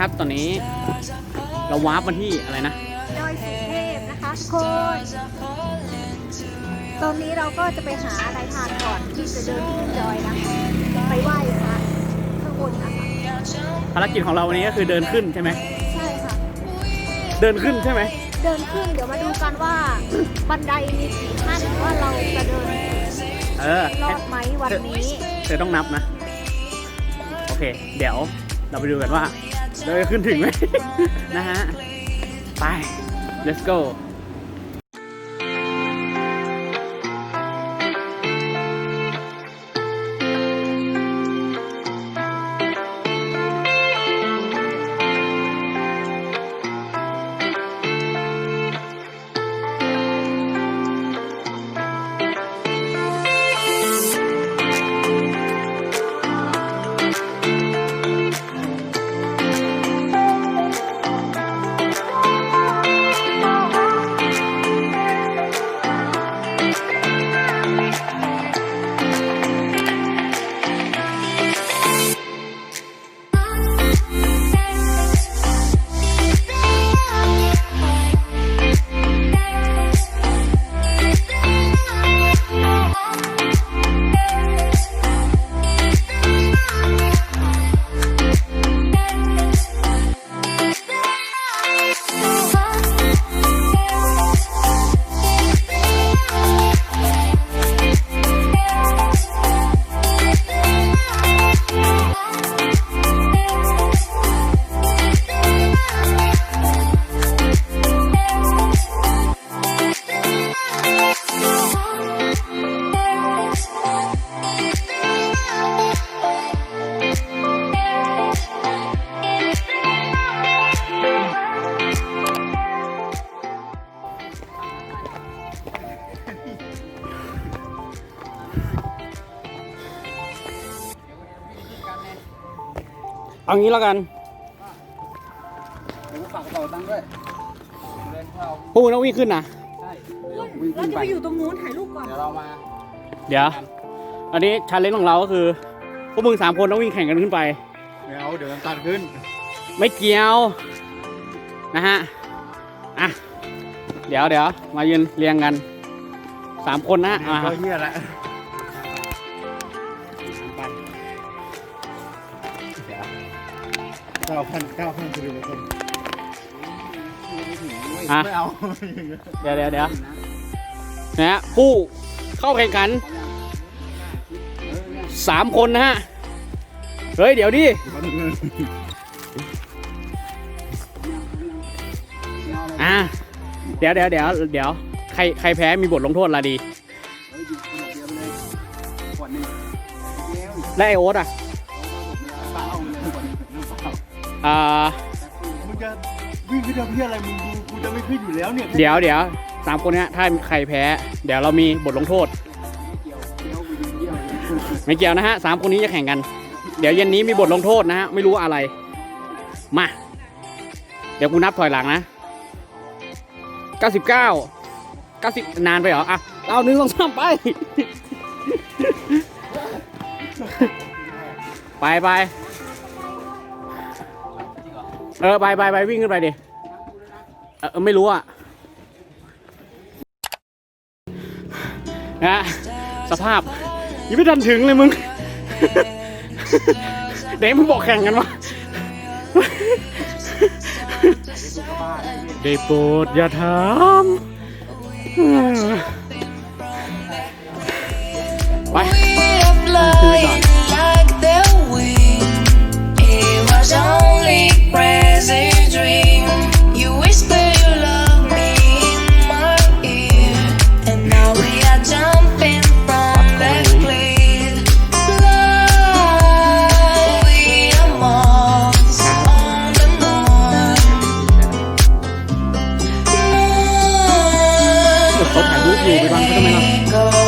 นะครับ ตอนนี้เราวาร์ปมาที่อะไรนะดอยสุเทพนะคะทุกคนตอนนี้เราก็จะไปหาอะไรทานก่อนที่จะเดินขึ้นดอยนะไปไหว้พระข้างบนนะคะภารกิจของเราวันนี้ก็คือเดินขึ้นใช่ไหมใช่ค่ะ เดินขึ้นใช่ไหมเดินขึ้นเดี๋ยวมาดูกันว่าบันไดมีกี่ขั้นว่าเราจะเดินเออรอดไหมวันนี้เธอต้องนับนะ โอเค เดี๋ยวเราไปดูกันว่า เราจะขึ้นถึงไหม นะฮะ ไป let's go เอางี้แล้วกันฝากกระเป๋าตังค์ด้วยเดินเข้าพวกมึงต้องวิ่งขึ้นนะ ใช่วิ่งเราขึ้นจะไปไปอยู่ตรงนู้นถ่ายรูปก่อน เดี๋ยวเรามาเดี๋ยว อันนี้ชาเลนจ์ของเราก็คือ พวกมึงสามคนต้องวิ่งแข่งกันขึ้นไป เดี๋ยวเดี๋ยวน้ำตาลขึ้นไม่เกี่ยว นะฮะ อะ เดี๋ยวเดี๋ยวมายืนเรียงกันสามคนนะอะ ก็เฮียแล้ว เก้าพันเก้าพันจะดูคนอะ ไม่เอา เดี๋ยวเดี๋ยวเดี๋ยวนะฮะผู้เข้าแข่งขันสามคนนะฮะ เฮ้ย เดี๋ยวดิอะ เดี๋ยวเดี๋ยวเดี๋ยวเดี๋ยวใครใครแพ้มีบทลงโทษอะไรดี และไอโอ๊ตอะ อ่ามึงจะวิ่งขึ้นทำเพี้ยอะไรมึงดูกูจะไม่ขึ้นอยู่แล้วเนี่ยเดี๋ยวเดี๋ยวสามคนเนี้ยถ้าใครแพ้ เดี๋ยวเรามีบทลงโทษ ไม่เกี่ยวนะฮะสามคนนี้จะแข่งกัน เดี๋ยวเย็นนี้มีบทลงโทษนะฮะไม่รู้ว่าอะไร มา เดี๋ยวกูนับถอยหลังนะ 99 90 นานไปเหรอ อะ เอาหนึ่งสองสามไป ไปไป เออไปไปไปวิ่งขึ้นไปดิเออไม่รู้อะนะสภาพยังไม่ทันถึงเลยมึงเด็กมึงบอกแข่งกันวะได้โปรดอย่าถามไป เขาถ่ายรูปอ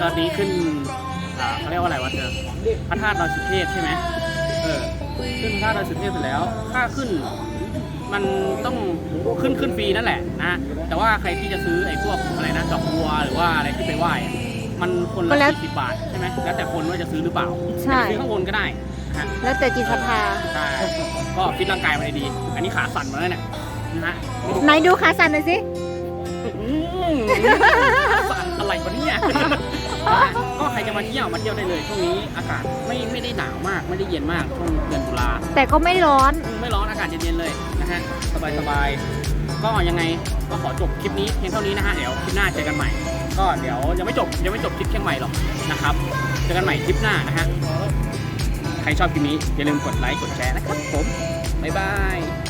ตอนนี้ขึ้นอ่าเขาเรียกว่าอะไรวะเธอพระธาตุดอยสุเทพใช่ไหมเออขึ้นพระธาตุดอยสุเทพเสร็จแล้วค่าขึ้นมันต้องขึ้นขึ้นฟรีนั่นแหละนะแต่ว่าใครที่จะซื้อไอ้พวกอะไรนะดอกบัวหรือว่าอะไรที่ไปไหว้อะมันคนก็ละแล้วสี่สิบบาทใช่ไหมแล้วแต่คนว่าจะซื้อหรือเปล่าใช่จะซื้อข้างบนก็ได้นะฮะแล้วแต่จิตศรัทธาใช่ก็ฟิตร่างกายมาให้ดี อันนี้ขาสั่นมาแล้วเนี่ยนะฮะไหนดูขาสั่นหน่อยสิ อืมสั่นอะไรวะเนี่ยก็ใครจะมาเที่ยวมาเที่ยวได้เลยช่วงนี้อากาศไม่ไม่ได้หนาวมากไม่ได้เย็นมากช่วงเดือนตุลาแต่ก็ไม่ร้อน ไม่ร้อนอากาศเย็นๆเลยนะฮะสบายสบายๆก็ยังไงก็ขอจบคลิปนี้เพียงเท่านี้นะฮะเดี๋ยวคลิปหน้าเจอกันใหม่ ก็เดี๋ยวยังไม่จบยังไม่จบคลิปเชียงใหม่หรอกนะครับเจอกันใหม่คลิปหน้านะฮะใครชอบคลิปนี้อย่าลืมกดไลค์กดแชร์นะครับผมบ๊ายบาย